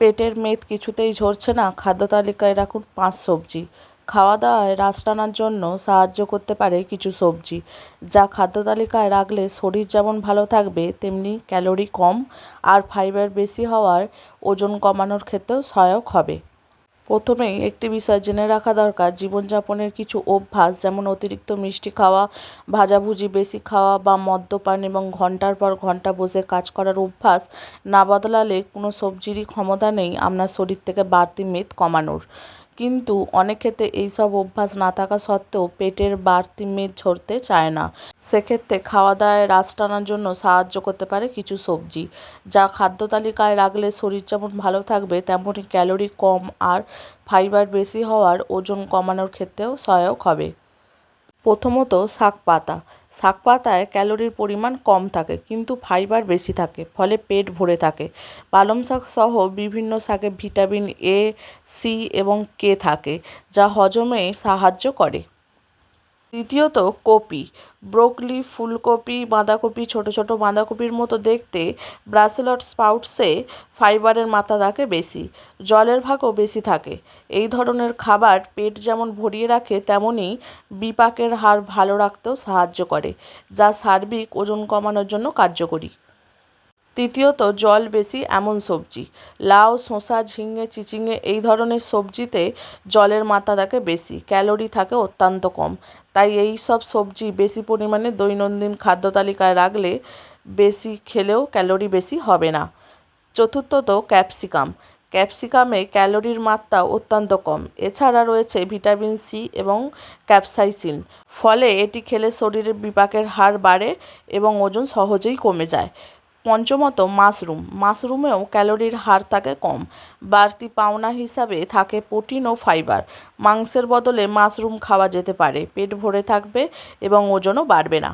পেটের মেদ কিছুতেই ঝরছে না। খাদ্য তালিকায় রাখুন পাঁচ সবজি। খাওয়া দাওয়ায় রাশ টানার জন্য সাহায্য করতে পারে কিছু সবজি, যা খাদ্য তালিকায় রাখলে শরীর যেমন ভালো থাকবে, তেমনি ক্যালোরি কম, আর ফাইবার বেশি হওয়ার ওজন কমানোর ক্ষেত্রেও সহায়ক হবে। প্রথমেই একটি বিষয় জেনে রাখা দরকার, জীবনযাপনের কিছু অভ্যাস যেমন অতিরিক্ত মিষ্টি খাওয়া, ভাজাভুজি, বেশি খাওয়া বা মদ্যপান এবং ঘণ্টার পর ঘণ্টা বসে কাজ করার অভ্যাস না বদলালে কোনো সবজিরই ক্ষমতা নেই, আপনার শরীর থেকে বাড়তি মেদ কমানোর। কিন্তু অনেক ক্ষেত্রে এইসব অভ্যাস না থাকা সত্ত্বেও পেটের বাড়তি মেদ ঝরতে চায় না। সেক্ষেত্রে খাওয়া দাওয়ায় রাশ টানার জন্য সাহায্য করতে পারে কিছু সবজি। যা খাদ্য তালিকায় রাখলে শরীর যেমন ভালো থাকবে তেমনই ক্যালোরি কম আর ফাইবার বেশি হওয়ার ওজন কমানোর ক্ষেত্রেও সহায়ক হবে। প্রথমত শাক পাতা। শাক পাতায় ক্যালোরির পরিমাণ কম থাকে, কিন্তু ফাইবার বেশি থাকে, ফলে পেট ভরে থাকে। পালং শাক সহ বিভিন্ন শাকে ভিটামিন এ, সি এবং কে থাকে, যা হজমে সাহায্য করে। দ্বিতীয়ত কপি। ব্রোকলি, ফুলকপি, বাঁধাকপি, ছোট ছোট বাঁধাকপির মতো দেখতে ব্রাসেলট স্পাউটসে ফাইবারের মাত্রা থাকে বেশি, জলের ভাগও বেশি থাকে। এই ধরনের খাবার পেট যেমন ভরিয়ে রাখে তেমনই বিপাকের হার ভালো রাখতেও সাহায্য করে, যা সার্বিক ওজন কমানোর জন্য কার্যকরী। তৃতীয়ত, জল বেশি এমন সবজি। লাউ, শসা, ঝিঙে, চিচিঙে এই ধরনের সবজিতে জলের মাত্রা থাকে বেশি, ক্যালোরি থাকে অত্যন্ত কম। তাই এই সব সবজি বেশি পরিমাণে দৈনন্দিন খাদ্য তালিকায় রাখলে বেশি খেলেও ক্যালোরি বেশি হবে না। চতুর্থত, ক্যাপসিকাম। ক্যাপসিকামে ক্যালোরির মাত্রা অত্যন্ত কম। এছাড়া রয়েছে ভিটামিন সি এবং ক্যাপসাইসিন। ফলে এটি খেলে শরীরের বিপাকের হার বাড়ে এবং ওজন সহজেই কমে যায়। পঞ্চমত মাশরুম। মাশরুমেও ক্যালোরির হার থাকে কম। বাড়তি পাওনা হিসাবে থাকে প্রোটিন ও ফাইবার। মাংসের বদলে মাশরুম খাওয়া যেতে পারে। পেট ভরে থাকবে এবং ওজনও বাড়বে না।